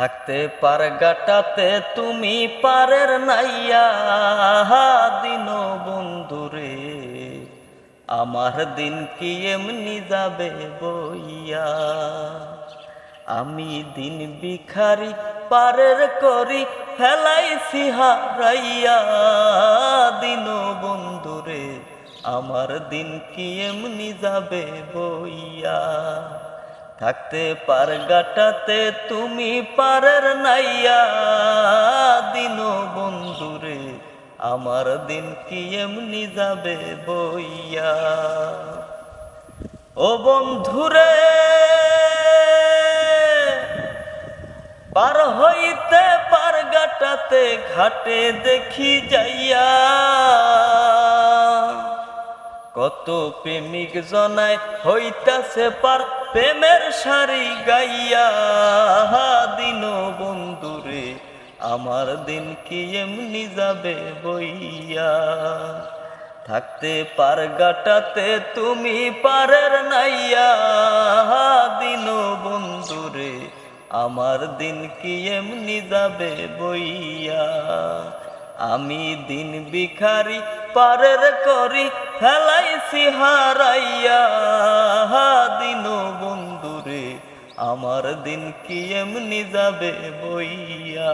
থাকতে পার গাটাতে তুমি পারের নাইয়া। দিন বন্ধুরে আমার দিন কি এমনি যাবে বইয়া? আমি দিন বিখারি পারের করি ফেলাইছি হারাইয়া। দিন বন্ধুরে আমার দিন কি এমনি যাবে বইয়া? থাকতে পার গাটাতে তুমি পারের নাইয়া। দিন বন্ধুরে আমার দিন কি এমনি যাবে বইয়া? ও বন্ধুরে পার হইতে পার গাটাতে ঘাটে দেখি যাইয়া। কত প্রেমিক জনায় হইতাছে পার প্রেমের সারি গাইয়া দিন বন্ধুরে, আমার দিন কি এমনি যাবে বইয়া? থাকতে পার গাটাতে তুমি পারের নাইয়া দিন বন্ধুরে, আমার দিন কি এমনি যাবে বইয়া? আমি দিন বিখারি পারের করি, ফেলাইছি হারাইয়া। আমার দিন কি এমনি যাবে বইয়া?